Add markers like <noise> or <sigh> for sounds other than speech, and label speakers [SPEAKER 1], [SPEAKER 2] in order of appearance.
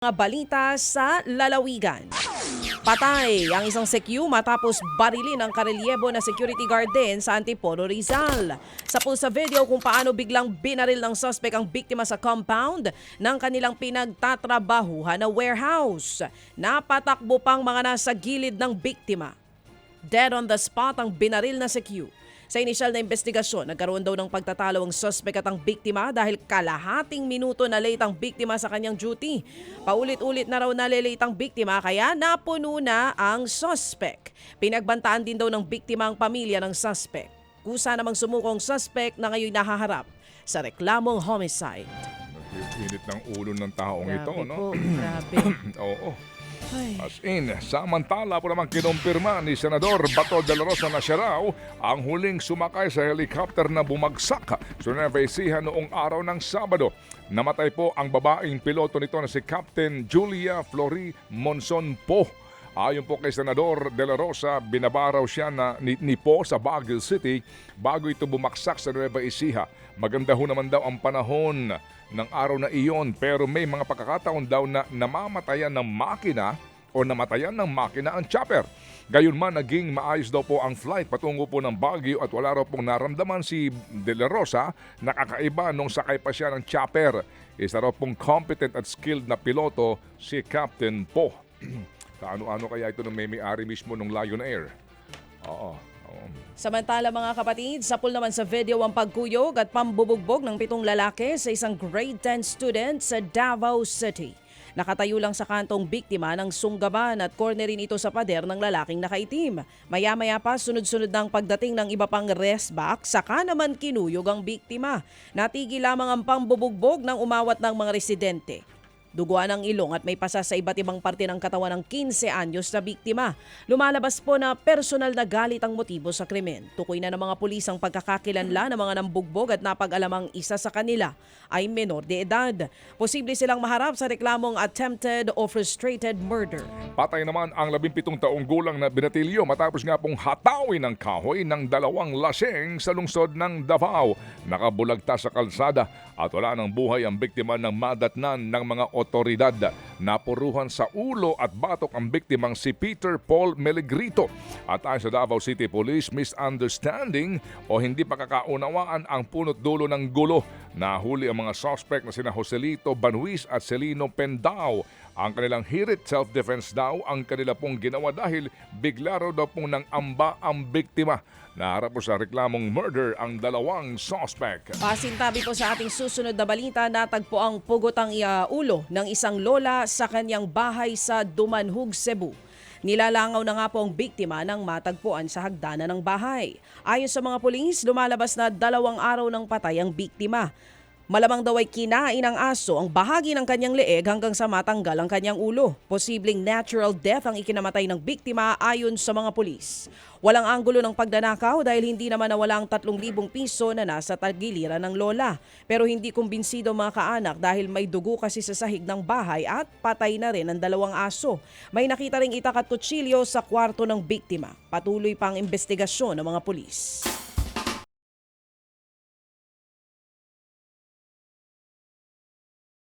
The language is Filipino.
[SPEAKER 1] Mga balita sa lalawigan. Patay ang isang sekyu matapos barilin ang karelyebo na security guard din sa Antipolo Rizal. Sa po sa video kung paano biglang binaril ng suspect ang biktima sa compound ng kanilang pinagtatrabahuhan na warehouse. Napatakbo pang mga nasa gilid ng biktima. Dead on the spot ang binaril na sekyu. Sa inisyal na investigasyon, nagkaroon daw ng pagtatalo ang suspect at ang biktima dahil kalahating minuto na late ang biktima sa kanyang duty. Paulit-ulit na raw nalilate ang biktima kaya napuno na ang suspect. Pinagbantaan din daw ng biktima ang pamilya ng suspect. Kusa namang sumukong suspect na ngayon nahaharap sa reklamong homicide.
[SPEAKER 2] Init ng ulo ng taong ito,
[SPEAKER 1] Grabe
[SPEAKER 2] no?
[SPEAKER 1] po, <clears throat> grabe.
[SPEAKER 2] Oo. As in, samantala po naman kinumpirma ni Senador Bato de la Rosa na siya raw ang huling sumakay sa helicopter na bumagsak sa Nueva noong araw ng Sabado. Namatay po ang babaeng piloto nito na si Captain Julia Flori Monson Po. Ayon po kay Senador De La Rosa, binabaraw siya na ni, ni Po sa Baguio City bago ito bumaksak sa Nueva Ecija. Maganda ho naman daw ang panahon ng araw na iyon pero may mga pagkakataon daw na namamatayan ng makina o namatayan ng makina ang chopper. Gayon man, naging maayos daw po ang flight patungo po ng Baguio at wala raw pong naramdaman si De La Rosa na kakaiba nung sakay pa siya ng chopper. Isa raw pong competent at skilled na piloto si Captain Po. <clears throat> Kaano-ano kaya ito ng may-ari mismo ng Lion Air? Oo. oo.
[SPEAKER 1] Samantala mga kapatid, sapul naman sa video ang pagkuyog at pambubugbog ng pitong lalaki sa isang grade 10 student sa Davao City. Nakatayo lang sa kantong biktima ng sunggaban at cornerin ito sa pader ng lalaking nakaitim. Maya-maya pa sunod-sunod ng pagdating ng iba pang restback, saka naman kinuyog ang biktima. Natigil lamang ang pambubugbog ng umawat ng mga residente. Duguan ang ilong at may pasa sa iba't ibang parte ng katawan ng 15 anyos na biktima. Lumalabas po na personal na galit ang motibo sa krimen. Tukoy na ng mga pulis ang pagkakakilanla ng mga nambugbog at napag-alamang isa sa kanila ay menor de edad. Posible silang maharap sa reklamong attempted or frustrated murder.
[SPEAKER 2] Patay naman ang 17 taong gulang na binatilyo matapos nga pong hatawin ng kahoy ng dalawang laseng sa lungsod ng Davao. Nakabulagta sa kalsada at wala ng buhay ang biktima ng madatnan ng mga otoridad. Napuruhan sa ulo at batok ang biktimang si Peter Paul Melegrito. At ayon sa Davao City Police, misunderstanding o hindi pagkakaunawaan ang punot dulo ng gulo. Nahuli ang mga suspect na sina Joselito Banuis at Celino Pendao. Ang kanilang hirit self-defense daw ang kanila pong ginawa dahil bigla raw daw pong nang amba ang biktima. Naharap po sa reklamong murder ang dalawang suspect.
[SPEAKER 1] Pasintabi po sa ating susunod na balita, natagpo ang pugotang uh, ulo ng isang lola sa kanyang bahay sa Dumanhug, Cebu. Nilalangaw na nga po ang biktima ng matagpuan sa hagdanan ng bahay. Ayon sa mga pulis, lumalabas na dalawang araw ng patay ang biktima. Malamang daw ay kinain ng aso ang bahagi ng kanyang leeg hanggang sa matanggal ang kanyang ulo. Posibleng natural death ang ikinamatay ng biktima ayon sa mga pulis. Walang anggulo ng pagdanakaw dahil hindi naman nawala ang 3,000 piso na nasa tagiliran ng lola. Pero hindi kumbinsido mga kaanak dahil may dugo kasi sa sahig ng bahay at patay na rin ang dalawang aso. May nakita ring itak at kutsilyo sa kwarto ng biktima. Patuloy pang investigasyon ng mga pulis.